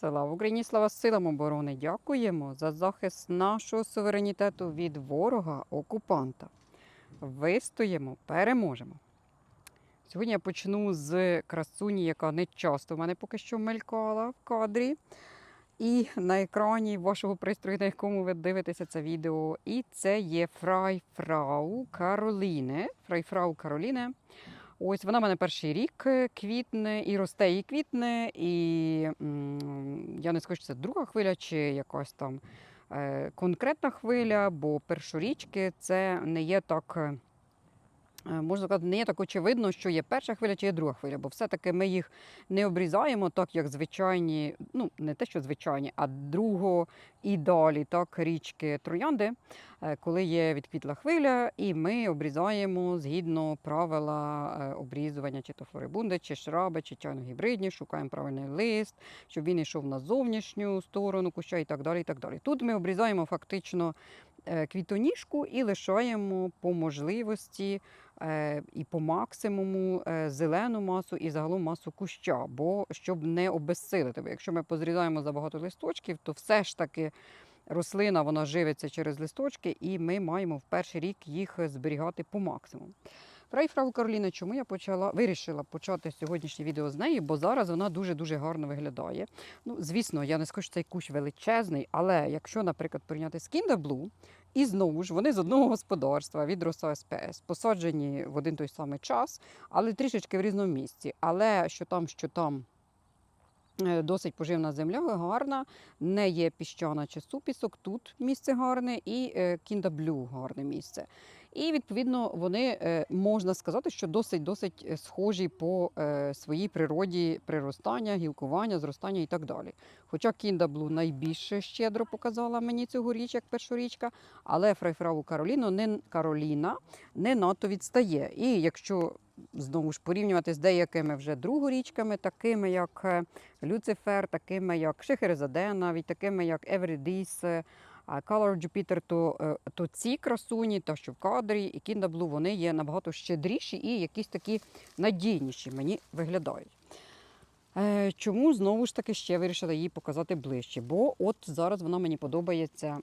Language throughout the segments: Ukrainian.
Слава Україні, слава силам оборони! Дякуємо за захист нашого суверенітету від ворога окупанта. Вистоїмо, переможемо. Сьогодні я почну з красуні, яка не часто в мене поки що мелькала в кадрі. І на екрані вашого пристрою, на якому ви дивитеся це відео. І це є Фрайфрау Кароліне. Фрайфрау Кароліне. Ось вона в мене перший рік е, квітне і росте і квітне. І я не скажу, що це друга хвиля чи якась там е, конкретна хвиля, бо першорічки це не є так. Е, Можна сказати, не є так очевидно, що є перша хвиля чи є друга хвиля, бо все-таки ми їх не обрізаємо так, як звичайні, ну не те, що звичайні, а друго і далі так, річки троянди, е, коли є відквітла хвиля, і ми обрізаємо згідно правила е, обрізування чи то флорибунди, чи шраби, чи чайно-гібридні, шукаємо правильний лист, щоб він йшов на зовнішню сторону куща і так далі. і так далі. Тут ми обрізаємо фактично квітоніжку і лишаємо по можливості е, і по максимуму е, зелену масу і загалом масу куща, бо щоб не обезсилити. Бо якщо ми позрізаємо забагато листочків, то все ж таки рослина вона живиться через листочки, і ми маємо в перший рік їх зберігати по максимуму. Фрейфрау Кароліна, чому я почала вирішила почати сьогоднішнє відео з неї, бо зараз вона дуже дуже гарно виглядає. Ну, звісно, я не скажу, що цей кущ величезний, але якщо, наприклад, порівняти з Кіндаблу, і знову ж вони з одного господарства від Роса СПС, посаджені в один той самий час, але трішечки в різному місці. Але що там, що там. е, Досить поживна земля, гарна, не є піщана чи супісок. Тут місце гарне, і е, кіндаблю гарне місце. І відповідно вони е, можна сказати, що досить досить е, схожі по е, своїй природі приростання, гілкування, зростання і так далі. Хоча кіндаблу найбільше щедро показала мені цьогоріч, як першорічка, але Фрайфрау Кароліно не Кароліна не надто відстає. І якщо знову ж порівнювати з деякими вже другорічками, такими як Люцифер, такими як Шехерезаде, навіть такими як Евридіс, Color Jupiter, то, е, то ці красуні, та що в кадрі, і Кіндаблу, вони є набагато щедріші і якісь такі надійніші мені виглядають. Е, Чому знову ж таки ще вирішила її показати ближче? Бо от зараз вона мені подобається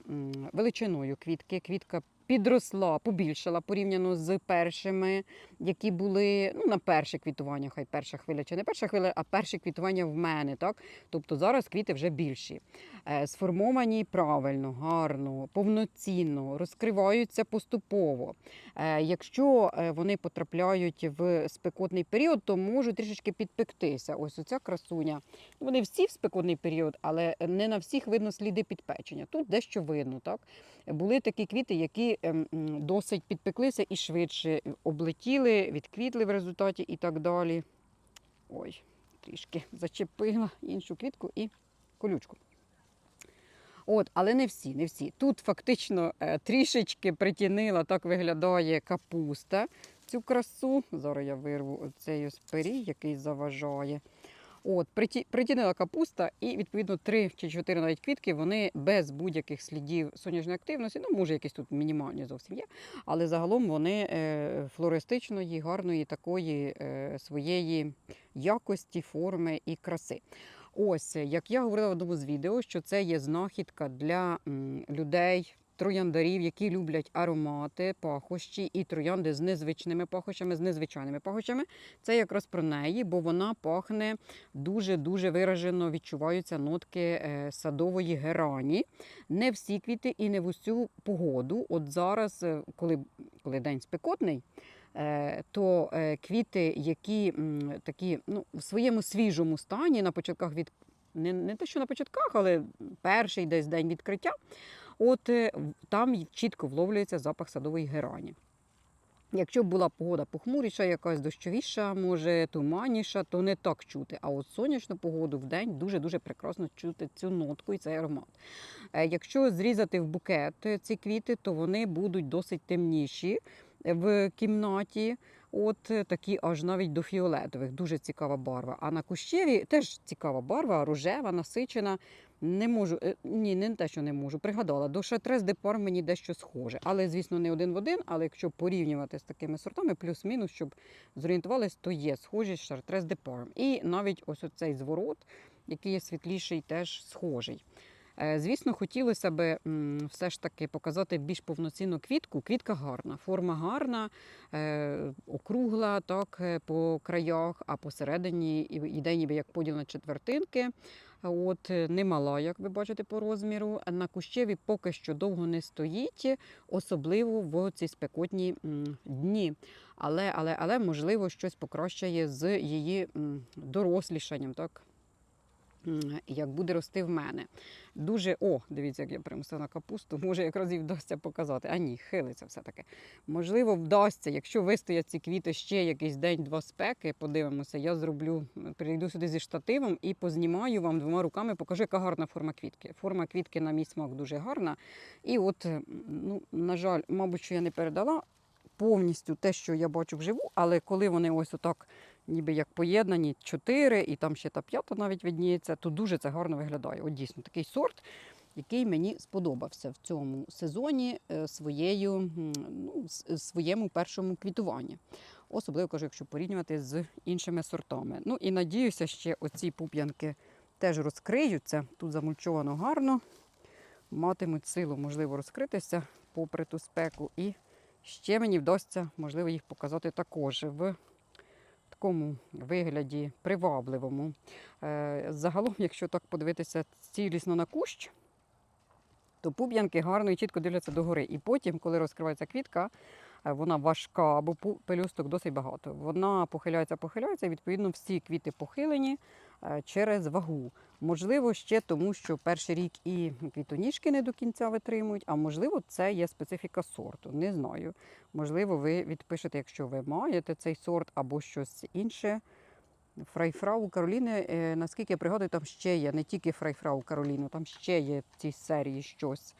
величиною квітки. Квітка підросла, побільшала порівняно з першими, які були ну, на перше квітування, хай перша хвиля чи не перша хвиля, а перше квітування в мене. Так? Тобто зараз квіти вже більші. Е, Сформовані правильно, гарно, повноцінно, розкриваються поступово. Е, Якщо е, вони потрапляють в спекотний період, то можуть трішечки підпектися. Ось оця красуня. Вони всі в спекотний період, але не на всіх видно сліди підпечення. Тут дещо видно. Так? Були такі квіти, які ем, досить підпеклися і швидше облетіли, відквітли в результаті і так далі. Ой, трішки зачепила іншу квітку і колючку. От, але не всі, не всі. Тут фактично е, трішечки притінила, так виглядає капуста. Цю красу. Зараз я вирву оцей ось який заважає. От, приті- притінила капуста, і відповідно три чи чотири навіть квітки вони без будь-яких слідів сонячної активності. Ну, може, якісь тут мінімальні зовсім є, але загалом вони е, флористичної, гарної такої е, своєї якості, форми і краси. Ось, як я говорила в одному з відео, що це є знахідка для людей. Трояндарів, які люблять аромати, пахощі і троянди з незвичними пахощами, з незвичайними пахощами. Це якраз про неї, бо вона пахне дуже-дуже виражено відчуваються нотки е, садової герані. Не всі квіти і не в усю погоду. От зараз, е, коли, коли день спекотний, то е, квіти, які такі ну, в своєму свіжому стані на початках від не, не те, що на початках, але перший десь день відкриття, от е, там чітко вловлюється запах садової герані. Якщо була погода похмуріша, якась дощовіша, може туманніша, то не так чути. А от сонячну погоду в день дуже-дуже прекрасно чути цю нотку і цей аромат. Е, Якщо зрізати в букет е, ці квіти, то вони будуть досить темніші в кімнаті. От е, такі аж навіть до фіолетових, дуже цікава барва. А на кущеві теж цікава барва, рожева, насичена. Не можу, е, ні, не те, що не можу. Пригадала, до шатрес де пар мені дещо схоже. Але, звісно, не один в один. Але якщо порівнювати з такими сортами, плюс-мінус, щоб зорієнтувались, то є схожість шартрес де парм. І навіть ось оцей зворот який є світліший, теж схожий. Е, Звісно, хотілося б все ж таки показати більш повноцінну квітку. Квітка гарна, форма гарна, е, округла так, е, по краях, а посередині йде ніби як поділ на четвертинки. От, немала, як ви бачите, по розміру. На кущеві поки що довго не стоїть, особливо в ці спекотні дні. Але, але, але можливо щось покращає з її дорослішанням. Так? Як буде рости в мене. Дуже, о, дивіться, як я примусила на капусту, може якраз і вдасться показати. А ні, хилиться все-таки. Можливо, вдасться, якщо вистоять ці квіти ще якийсь день-два спеки, подивимося, я зроблю, прийду сюди зі штативом і познімаю вам двома руками, покажу, яка гарна форма квітки. Форма квітки на мій смак дуже гарна. І от, ну, на жаль, мабуть, що я не передала повністю те, що я бачу вживу, але коли вони ось отак ніби як поєднані чотири, і там ще та п'ята навіть видніється, то дуже це гарно виглядає. От дійсно такий сорт, який мені сподобався в цьому сезоні е, своєю, ну, своєму першому квітуванні. Особливо кажу, якщо порівнювати з іншими сортами. Ну і надіюся, ще оці пуп'янки теж розкриються. Тут замульчовано гарно, матимуть силу, можливо, розкритися попри ту спеку. І ще мені вдасться, можливо, їх показати також в такому вигляді привабливому. Е, Загалом, якщо так подивитися цілісно на кущ, то пуб'янки гарно і чітко дивляться догори. І потім, коли розкривається квітка, вона важка, пу- пелюсток досить багато. Вона похиляється, похиляється, і відповідно всі квіти похилені е, через вагу. Можливо, ще тому, що перший рік і квітоніжки не до кінця витримують, а можливо, це є специфіка сорту. Не знаю. Можливо, ви відпишете, якщо ви маєте цей сорт або щось інше. Фрайфрау Кароліни, е, наскільки я пригадую, там ще є не тільки Фрайфрау Кароліну, там ще є в цій серії щось.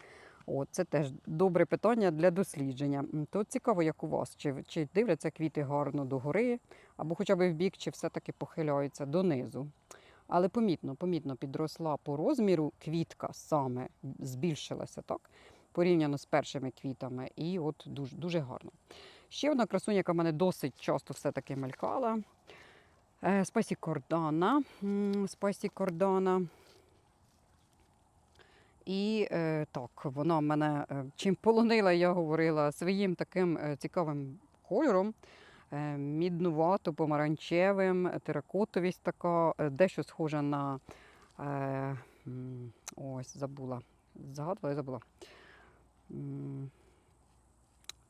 О, це теж добре питання для дослідження. То цікаво, як у вас, чи, чи дивляться квіти гарно догори, або хоча б в бік, чи все-таки похиляються донизу. Але помітно, помітно підросла по розміру квітка саме збільшилася так, порівняно з першими квітами, і от дуже, дуже гарно. Ще одна красуня, яка мене досить часто все-таки мелькала. Е, Спасі Кордана. Спасі Кордана. І е, так, вона мене е, чим полонила, я говорила, своїм таким е, цікавим кольором. Міднувато, помаранчевим, теракотовість така, дещо схожа на ось, забула. Згадувала і забула.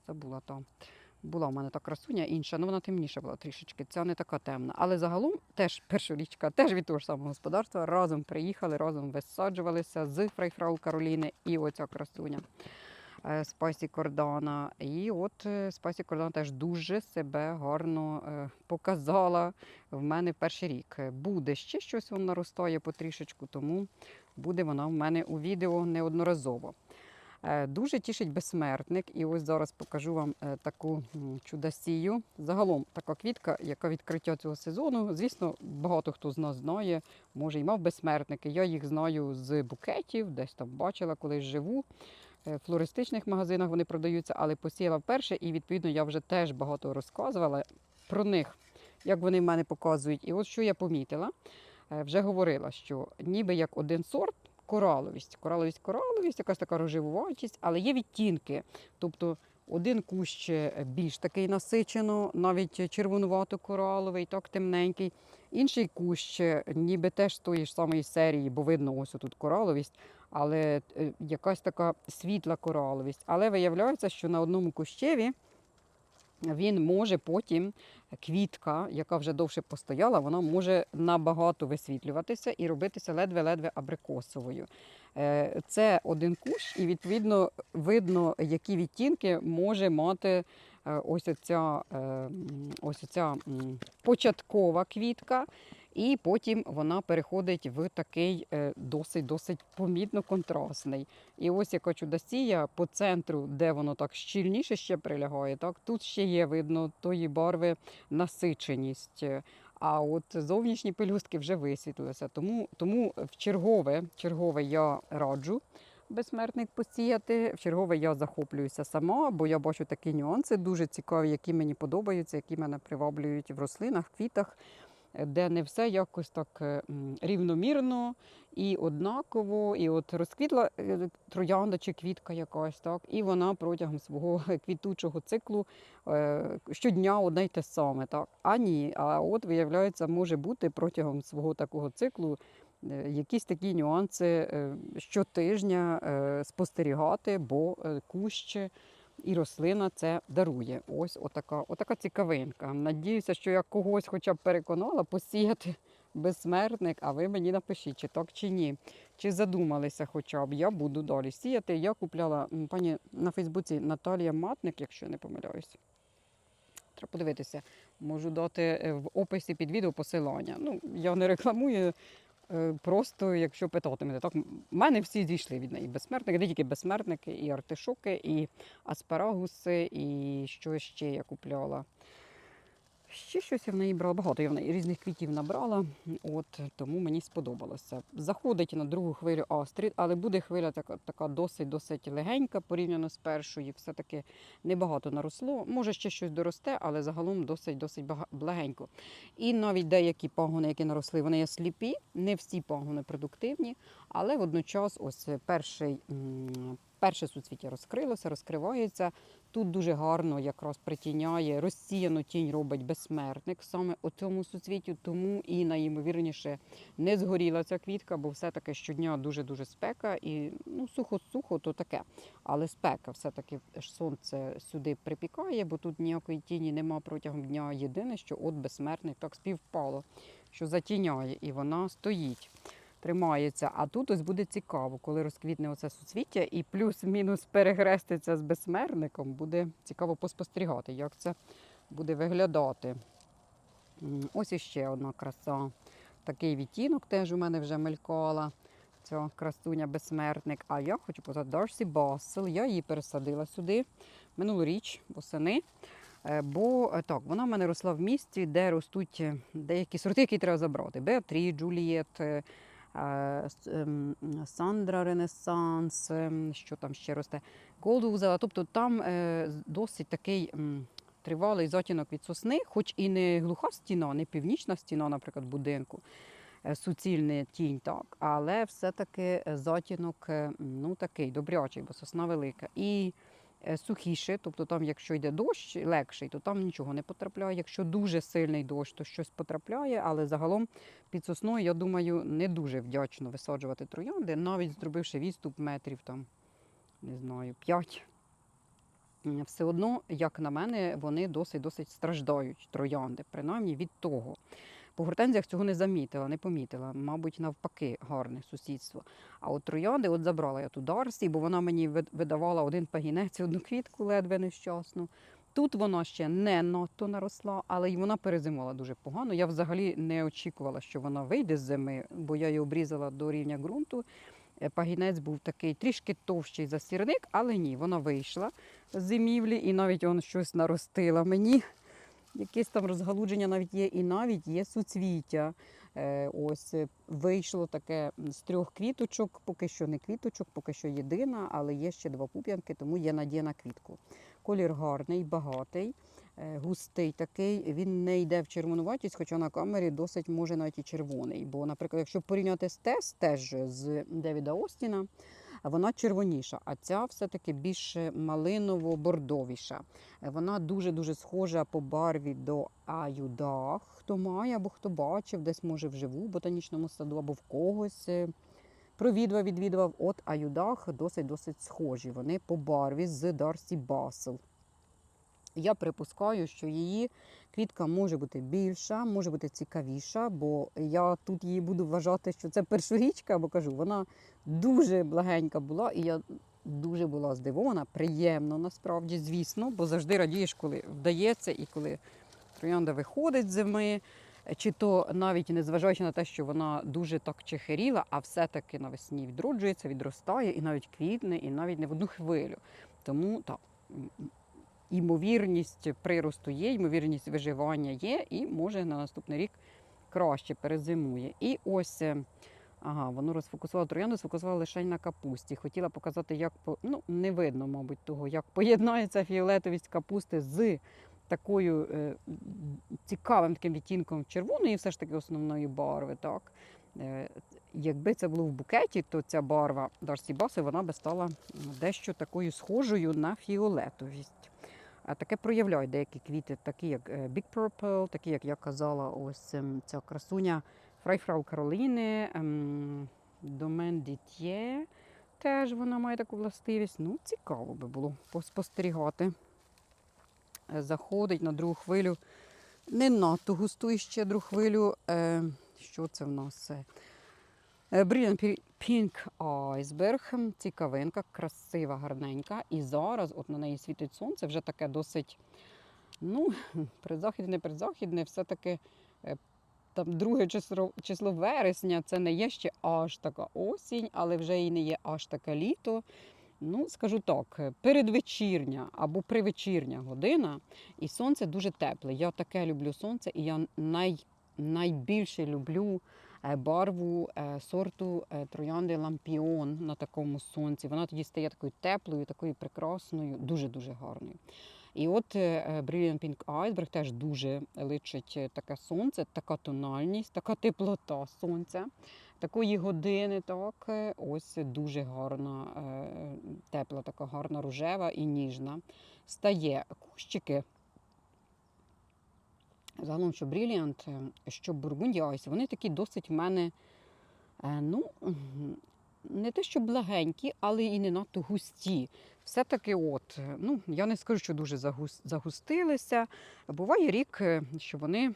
Забула там. Була в мене та красуня інша, ну вона темніша була трішечки, ця не така темна. Але загалом теж першорічка, теж від того ж самого господарства, разом приїхали, разом висаджувалися з Фрейфрау Кароліни і оця красуня е, Спасі Кордана. І от е, Спасі Кордана теж дуже себе гарно е, показала в мене перший рік. Буде ще щось вона наростає потрішечку, тому буде вона в мене у відео неодноразово. Е, Дуже тішить безсмертник, і ось зараз покажу вам е, таку чудосію. Загалом така квітка, яка відкриття цього сезону. Звісно, багато хто з нас знає, може й мав безсмертники. Я їх знаю з букетів, десь там бачила, колись живу. Е, В флористичних магазинах вони продаються, але посіяла вперше, і відповідно я вже теж багато розказувала про них, як вони в мене показують. І от що я помітила, вже говорила, що ніби як один сорт кораловість. Кораловість, кораловість, якась така рожевуватість, але є відтінки. Тобто один кущ е, більш такий насичено, навіть червонувато-кораловий, так темненький. Інший кущ, е, ніби теж з тої ж самої серії, бо видно, ось тут кораловість, але е, якась така світла кораловість. Але виявляється, що на одному кущеві він може потім квітка, яка вже довше постояла, вона може набагато висвітлюватися і робитися ледве-ледве абрикосовою. Е, Це один кущ, і відповідно видно, які відтінки може мати е, ось е, ось оця початкова квітка. І потім вона переходить в такий е, досить-досить помітно контрастний. І ось яка чудосія по центру, де воно так щільніше ще прилягає, так тут ще є видно тої барви насиченість. А от зовнішні пелюстки вже висвітлилися. Тому, тому в чергове, чергове я раджу безсмертник посіяти. В чергове я захоплююся сама, бо я бачу такі нюанси дуже цікаві, які мені подобаються, які мене приваблюють в рослинах, квітах. Де не все якось так е, рівномірно і однаково. І от розквітла е, троянда чи квітка якась, так, і вона протягом свого квітучого циклу е, щодня одне й те саме. Так. А ні, а от виявляється, може бути протягом свого такого циклу якісь такі нюанси щотижня спостерігати, бо е, кущ і рослина це дарує. Ось отака, отака цікавинка. Надіюся, що я когось хоча б переконала посіяти безсмертник, а ви мені напишіть, чи так чи ні. Чи задумалися хоча б, я буду далі сіяти. Я купляла пані на Фейсбуці Наталія Матник, якщо не помиляюсь. Треба подивитися. Можу дати е, в описі під відео посилання. Ну, я не рекламую. Е, Просто, якщо питатимете, так в мене всі зійшли від неї. Безсмертники, не тільки безсмертники, і артишоки, і аспарагуси, і що ще я купляла. Ще щось я в неї брала багато. Я в неї різних квітів набрала, от тому мені сподобалося. Заходить на другу хвилю Астрід, але буде хвиля така, така досить досить легенька порівняно з першою. Все-таки небагато наросло. Може ще щось доросте, але загалом досить досить бага- легенько. І навіть деякі пагони, які наросли, вони є сліпі, не всі пагони продуктивні, але водночас ось перший. Перше суцвіття розкрилося, розкривається. Тут дуже гарно якраз притіняє, розсіяну тінь робить безсмертник саме у цьому суцвіттю, тому і найімовірніше не згоріла ця квітка, бо все-таки щодня дуже-дуже спека і ну, сухо-сухо, то таке. Але спека все-таки сонце сюди припікає, бо тут ніякої тіні нема протягом дня. Єдине, що от безсмертник так співпало, що затіняє, і вона стоїть тримається. А тут ось буде цікаво, коли розквітне оце суцвіття і плюс-мінус перехреститься з безсмерником. Буде цікаво поспостерігати, як це буде виглядати. Ось іще одна краса. Такий відтінок теж у мене вже мелькала. Ця красуня безсмертник. А я хочу показати Дарсі Басел. Я її пересадила сюди минулоріч, восени. Е, Бо е, так, вона в мене росла в місті, де ростуть е, деякі сорти, які треба забрати. Беатрі, Джулієт, Сандра Ренесанс, ем, що там ще росте, Голдузела. Тобто там е, досить такий тривалий затінок від сосни, хоч і не глуха стіна, не північна стіна, наприклад, будинку. е, Суцільний тінь, так, але все-таки е, затінок е, ну, такий добрячий, бо сосна велика. І е, сухіше, тобто там, якщо йде дощ легший, то там нічого не потрапляє. Якщо дуже сильний дощ, то щось потрапляє, але загалом під сосною, я думаю, не дуже вдячно висаджувати троянди, навіть зробивши відступ метрів там, не знаю, 5. Все одно, як на мене, вони досить-досить страждають, троянди, принаймні від того. По гортензіях цього не замітила, не помітила. Мабуть, навпаки, гарне сусідство. А от троянди, от забрала я ту Дарсі, бо вона мені видавала один пагінець, одну квітку ледве нещасну. Тут вона ще не надто наросла, але й вона перезимувала дуже погано. Я взагалі не очікувала, що вона вийде з зими, бо я її обрізала до рівня ґрунту. Е, Пагінець був такий трішки товщий за сірник, але ні, вона вийшла з зимівлі і навіть он щось наростила мені. Якесь там розгалудження навіть є, і навіть є суцвіття. Е, Ось е, вийшло таке з трьох квіточок, поки що не квіточок, поки що єдина, але є ще два пуп'янки, тому є надія на квітку. Колір гарний, багатий, е, густий такий. Він не йде в червонуватість, хоча на камері досить може навіть і червоний. Бо, наприклад, якщо порівняти з Тес, теж з Девіда Остіна, вона червоніша, а ця все-таки більш малиново-бордовіша. Е, Вона дуже-дуже схожа по барві до аюдах. Хто має або хто бачив, десь може вживу в ботанічному саду або в когось. е, Провідував, відвідував, от аюдах досить-досить схожі. Вони по барві з Дарсі Басел. Я припускаю, що її квітка може бути більша, може бути цікавіша, бо я тут її буду вважати, що це першорічка, бо кажу, вона дуже благенька була, і я дуже була здивована, приємно насправді, звісно, бо завжди радієш, коли вдається і коли троянда виходить зими. Чи то навіть незважаючи на те, що вона дуже так чехиріла, а все-таки навесні відроджується, відростає і навіть квітне, і навіть не в одну хвилю. Тому так, імовірність приросту є, ймовірність виживання є, і може на наступний рік краще перезимує. І ось. е, Ага, воно розфокусувало троянду, сфокусувало лише на капусті. Хотіла показати, як ну, не видно, мабуть, того, як поєднається фіолетовість капусти з такою е, цікавим таким відтінком червоної, все ж таки основної барви. Так. Е, Якби це було в букеті, то ця барва Дарсі Баси вона би стала дещо такою схожою на фіолетовість. Таке проявляють деякі квіти, такі як е, Big Purple, такі, як я казала, ось ем, ця красуня Фрайфрау Кароліни, Домен Дітє. Теж вона має таку властивість. Ну, цікаво би було поспостерігати. Е, Заходить на другу хвилю. Не надто густу і щедру хвилю. Е, що це в нас? Е, Brilliant Pink Iceberg. Цікавинка, красива, гарненька. І зараз от на неї світить сонце, вже таке досить, ну, предзахідне, предзахідне, все-таки е, там друге число, число вересня, це не є ще аж така осінь, але вже і не є аж таке літо. Ну, скажу так, е, передвечірня або привечірня година, і сонце дуже тепле. Я таке люблю сонце, і я най, найбільше люблю барву е, сорту е, троянди лампіон на такому сонці. Вона тоді стає такою теплою, такою прекрасною, дуже-дуже гарною. І от е, е, Brilliant Pink Iceberg теж дуже личить е, таке сонце, така тональність, така теплота сонця. Такої години, так, е, ось дуже гарна, е, тепла, така гарна рожева і ніжна. Стає кущики. Загалом, що Brilliant, е, що Burgundy Ice, вони такі досить в мене, е, ну, не те, що благенькі, але і не надто густі. Все-таки, от, е, ну, я не скажу, що дуже загустилися. Буває рік, що вони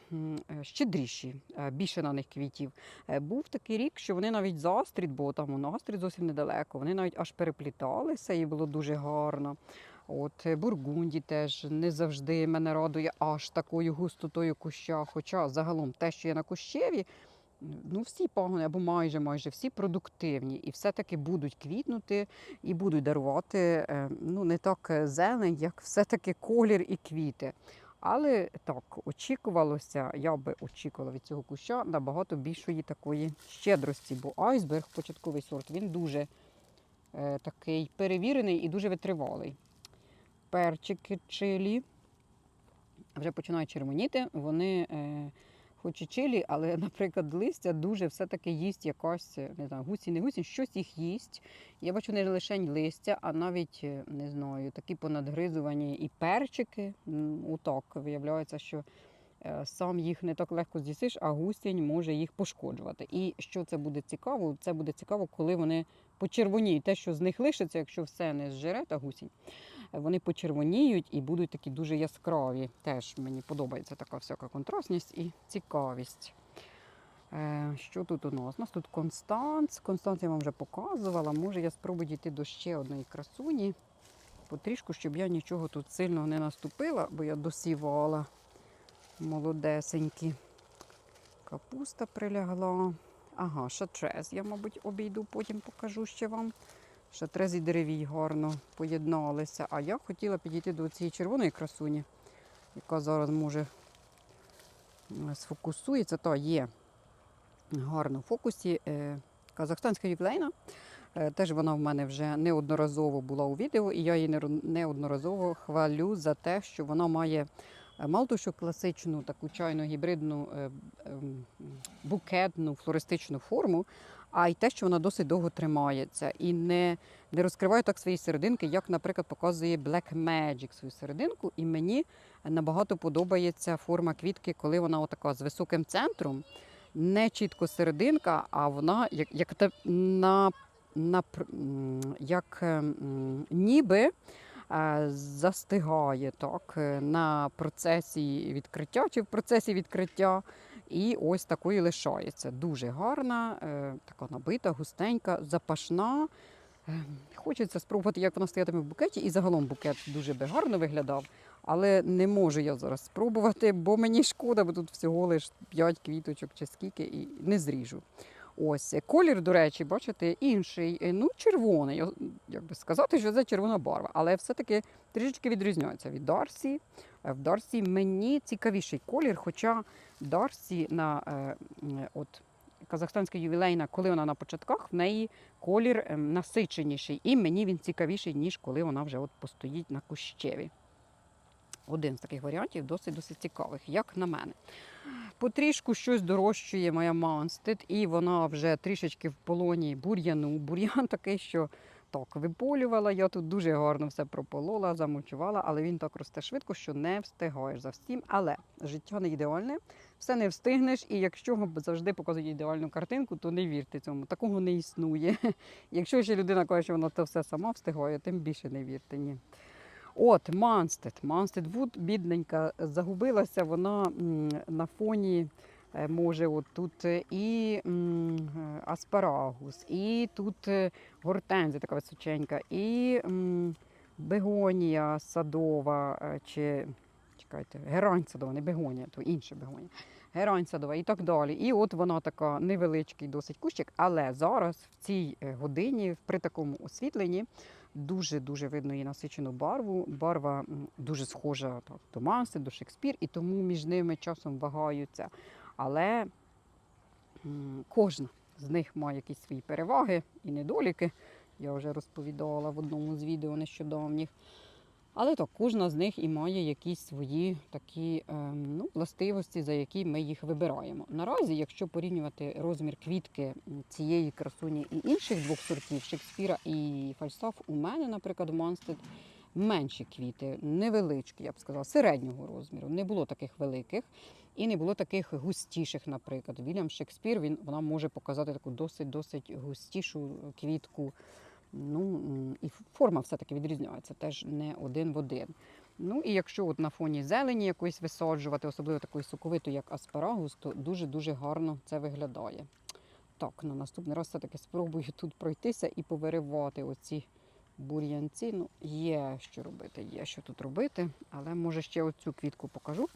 щедріші, більше на них квітів. Був такий рік, що вони навіть з бо там у Астрід зовсім недалеко, вони навіть аж перепліталися і було дуже гарно. От е, Бургунді теж не завжди мене радує аж такою густотою куща. Хоча загалом те, що є на кущеві, ну всі пагони або майже майже всі продуктивні і все-таки будуть квітнути і будуть дарувати е, ну не так е, зелень, як все-таки колір і квіти. Але так, очікувалося, я би очікувала від цього куща набагато більшої такої щедрості, бо айсберг, початковий сорт, він дуже е, такий перевірений і дуже витривалий. Перчики чилі вже починають червоніти. Вони е, хоч і чилі, але, наприклад, листя дуже все-таки їсть якась, е, не знаю, гусінь, не гусінь, щось їх їсть. Я бачу не лише листя, а навіть, е, не знаю, такі понадгризувані і перчики. Отак виявляється, що е, сам їх не так легко з'їсиш, а гусінь може їх пошкоджувати. І що це буде цікаво? Це буде цікаво, коли вони почервоніють. Те, що з них лишиться, якщо все не зжере та гусінь, вони почервоніють і будуть такі дуже яскраві. Теж мені подобається така всяка контрастність і цікавість. Е, Що тут у нас? У нас тут Констанц. Констанц я вам вже показувала. Може, я спробую дійти до ще одної красуні. Потрішку, щоб я нічого тут сильно не наступила, бо я досівала молодесенькі. Капуста прилягла. Ага, шатрез. Я, мабуть, обійду, потім покажу ще вам. Шатрез і деревій гарно поєдналися. А я хотіла підійти до цієї червоної красуні, яка зараз може сфокусується. Та є гарно в фокусі. Е, Казахстанська ювілейна. Е, Теж вона в мене вже неодноразово була у відео, і я її неодноразово хвалю за те, що вона має мало того, що класичну таку чайну гібридну е, ем, букетну флористичну форму, а й те, що вона досить довго тримається і не, не розкриває так свої серединки, як, наприклад, показує Black Magic свою серединку. І мені набагато подобається форма квітки, коли вона отака з високим центром, не чітко серединка, а вона як, як на, на, як е, ніби е, застигає так, е, на процесі відкриття чи в процесі відкриття. І ось такою лишається. Дуже гарна, е, така набита, густенька, запашна. Е, Хочеться спробувати, як вона стоятиме в букеті, і загалом букет дуже би гарно виглядав. Але не можу я зараз спробувати, бо мені шкода, бо тут всього лиш 5 квіточок чи скільки, і не зріжу. Ось колір, до речі, бачите, інший. Е, Ну, червоний. Як сказати, що це червона барва, але все-таки трішечки відрізняється від Дарсі. Е, В Дарсі мені цікавіший колір, хоча Дарсі на е, от, казахстанська ювілейна, коли вона на початках, в неї колір ем, насиченіший. І мені він цікавіший, ніж коли вона вже от постоїть на кущеві. один з таких варіантів досить досить цікавих, як на мене. Потрішку щось дорощує моя Манстед, і вона вже трішечки в полоні бур'яну. Бур'ян такий, що так виполювала. Я тут дуже гарно все прополола, замульчувала, але він так росте швидко, що не встигаєш за всім. Але життя не ідеальне, все не встигнеш, і якщо завжди показують ідеальну картинку, то не вірте цьому. Такого не існує. Якщо ще людина каже, що вона це все сама встигає, тим більше не вірте. Ні. От Манстед. Манстед Вуд, бідненька, загубилася вона на фоні. Е, Може, от тут е, і е, аспарагус, і тут гортензія така височенька, і бегонія садова, чи чекайте, герань садова, не бегонія, то інше бегонія. Герань садова і так далі. І от вона така невеличкий досить кущик, але зараз в цій годині, при такому освітленні, дуже-дуже видно її насичену барву. Барва дуже схожа так, до Манси, до Шекспір, і тому між ними часом вагаються. Але кожна з них має якісь свої переваги і недоліки. Я вже розповідала в одному з відео нещодавніх. Але так, кожна з них і має якісь свої такі ем, ну, властивості, за які ми їх вибираємо. Наразі, якщо порівнювати розмір квітки цієї красуні і інших двох сортів Шекспіра і Фальстаф, у мене, наприклад, в Монстед менші квіти, невеличкі, я б сказала, середнього розміру. Не було таких великих і не було таких густіших, наприклад. Вільям Шекспір він, вона може показати таку досить-досить густішу квітку. Ну і форма все-таки відрізняється, теж не один в один. Ну і якщо от на фоні зелені якоїсь висаджувати, особливо такої соковитої, як аспарагус, то дуже-дуже гарно це виглядає. Так, на наступний раз все-таки спробую тут пройтися і повиривати оці бур'янці. Ну, є що робити, є що тут робити, але може ще оцю квітку покажу.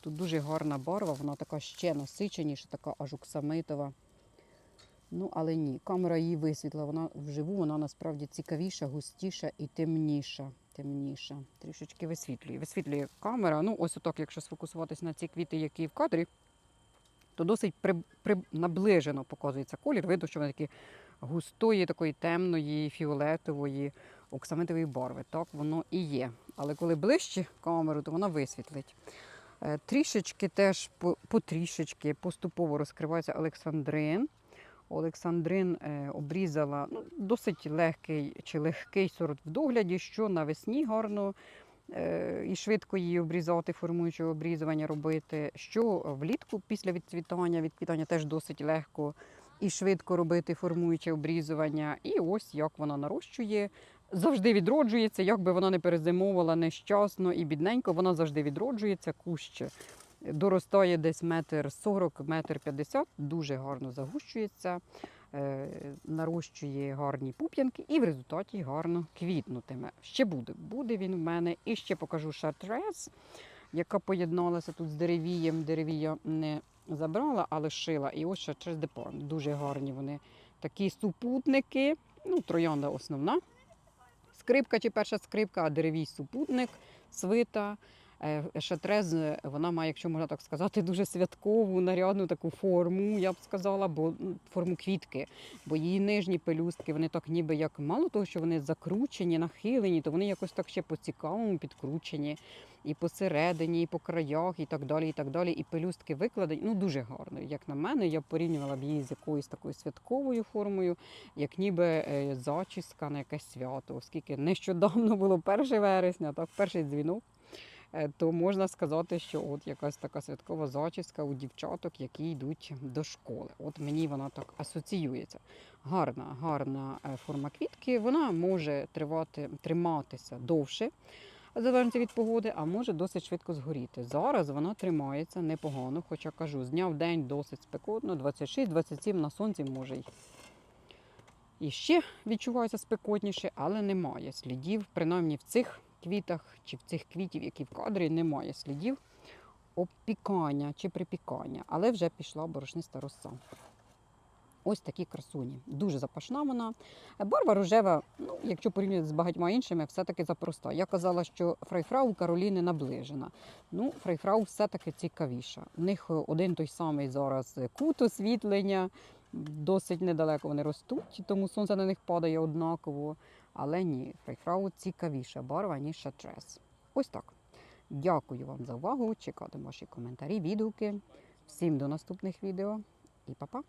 Тут дуже гарна барва, вона така ще насиченіша, така аж оксамитова. Ну, але ні, камера її висвітла. Вона вживу, вона насправді цікавіша, густіша і темніша. Темніша. Трішечки висвітлює. Висвітлює камера. Ну, ось отак, якщо сфокусуватись на ці квіти, які в кадрі, то досить при, при, наближено показується колір. Видно, що вони такі густої, такої темної, фіолетової, оксамитової барви. Так воно і є. Але коли ближче камеру, то вона висвітлить. Е, Трішечки теж по- потрішечки поступово розкривається Олександрин. Олександрин е, обрізала ну, досить легкий чи легкий сорт в догляді, що навесні гарно е, і швидко її обрізати, формуючи обрізування робити. Що влітку після відцвітання, відквітання теж досить легко і швидко робити, формуючи обрізування. І ось як вона нарощує. Завжди відроджується, як би вона не перезимовувала нещасно і бідненько, вона завжди відроджується, кущ доростає десь метр сорок, метр п'ятдесят, дуже гарно загущується, е, нарощує гарні пуп'янки і в результаті гарно квітнутиме. Ще буде. Буде він в мене. І ще покажу шартрез, яка поєдналася тут з деревієм. Деревія не забрала, а лишила. І ось шартрез депон. Дуже гарні вони. Такі супутники. Ну, троянда основна. Скрипка чи перша скрипка, а деревій супутник, свита. Е, Шатрез, е, вона має, якщо можна так сказати, дуже святкову, нарядну таку форму, я б сказала, бо форму квітки. Бо її нижні пелюстки, вони так ніби як мало того, що вони закручені, нахилені, то вони якось так ще по-цікавому підкручені. І посередині, і по краях, і так далі, і так далі. І пелюстки викладені. Ну, дуже гарно. Як на мене, я порівнювала б її з якоюсь такою святковою формою, як ніби е, зачіска на якесь свято, оскільки нещодавно було 1 вересня, так, перший дзвінок. Е, То можна сказати, що от якась така святкова зачіска у дівчаток, які йдуть до школи. От мені вона так асоціюється. Гарна, гарна е, форма квітки. Вона може тривати, триматися довше, залежно від погоди, а може досить швидко згоріти. Зараз вона тримається непогано, хоча кажу, з дня в день досить спекотно, 26-27 на сонці може й. І ще відчувається спекотніше, але немає слідів, принаймні в цих квітах чи в цих квітів, які в кадрі, немає слідів обпікання чи припікання, але вже пішла борошниста роса. Ось такі красуні. Дуже запашна вона. Барва рожева, ну, якщо порівняти з багатьма іншими, все-таки запроста. Я казала, що фрайфрау у Кароліни наближена. Ну, фрайфрау все-таки цікавіша. У них один той самий зараз кут освітлення, досить недалеко вони ростуть, тому сонце на них падає однаково. Але ні, фрейфрау цікавіша барва, ніж шатрес. Ось так. Дякую вам за увагу. Чекатиму ваші коментарі, відгуки. Всім до наступних відео і па-па!